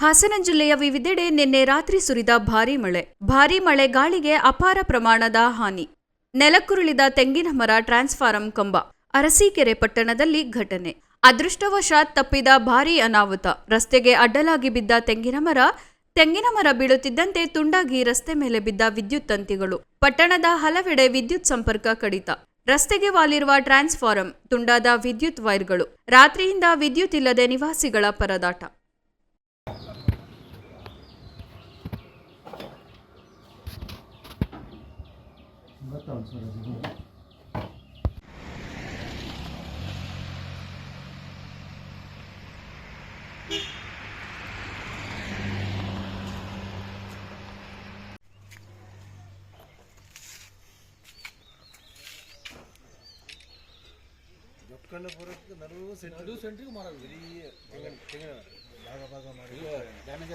ಹಾಸನ ಜಿಲ್ಲೆಯ ವಿವಿಧೆಡೆ ನಿನ್ನೆ ರಾತ್ರಿ ಸುರಿದ ಭಾರೀ ಮಳೆ. ಭಾರೀ ಮಳೆ ಗಾಳಿಗೆ ಅಪಾರ ಪ್ರಮಾಣದ ಹಾನಿ. ನೆಲಕ್ಕುರುಳಿದ ತೆಂಗಿನ ಮರ ಟ್ರಾನ್ಸ್ಫಾರಂ ಕಂಬ. ಅರಸೀಕೆರೆ ಪಟ್ಟಣದಲ್ಲಿ ಘಟನೆ. ಅದೃಷ್ಟವಶಾತ್ ತಪ್ಪಿದ ಭಾರೀ ಅನಾಹುತ. ರಸ್ತೆಗೆ ಅಡ್ಡಲಾಗಿ ಬಿದ್ದ ತೆಂಗಿನ ಮರ ತೆಂಗಿನ ಮರ ಬೀಳುತ್ತಿದ್ದಂತೆ ತುಂಡಾಗಿ ರಸ್ತೆ ಮೇಲೆ ಬಿದ್ದ ವಿದ್ಯುತ್ ತಂತಿಗಳು. ಪಟ್ಟಣದ ಹಲವೆಡೆ ವಿದ್ಯುತ್ ಸಂಪರ್ಕ ಕಡಿತ. ರಸ್ತೆಗೆ ವಾಲಿರುವ ಟ್ರಾನ್ಸ್ಫಾರಂ, ತುಂಡಾದ ವಿದ್ಯುತ್ ವೈರ್ಗಳು. ರಾತ್ರಿಯಿಂದ ವಿದ್ಯುತ್ ಇಲ್ಲದೆ ನಿವಾಸಿಗಳ ಪರದಾಟ. ಗೊತ್ತಾവും ಸರ್. ಅದು ಪುರಕ್ಕೆ ನಡುವು ಸೆಂಟ್ರ್ ನಡುವು ಸೆಂಟ್ರಿಗೆ ಮಾಡೋದು ಭಾಗ ಭಾಗ ಮಾಡಿ ಡ್ಯಾಮೇಜ್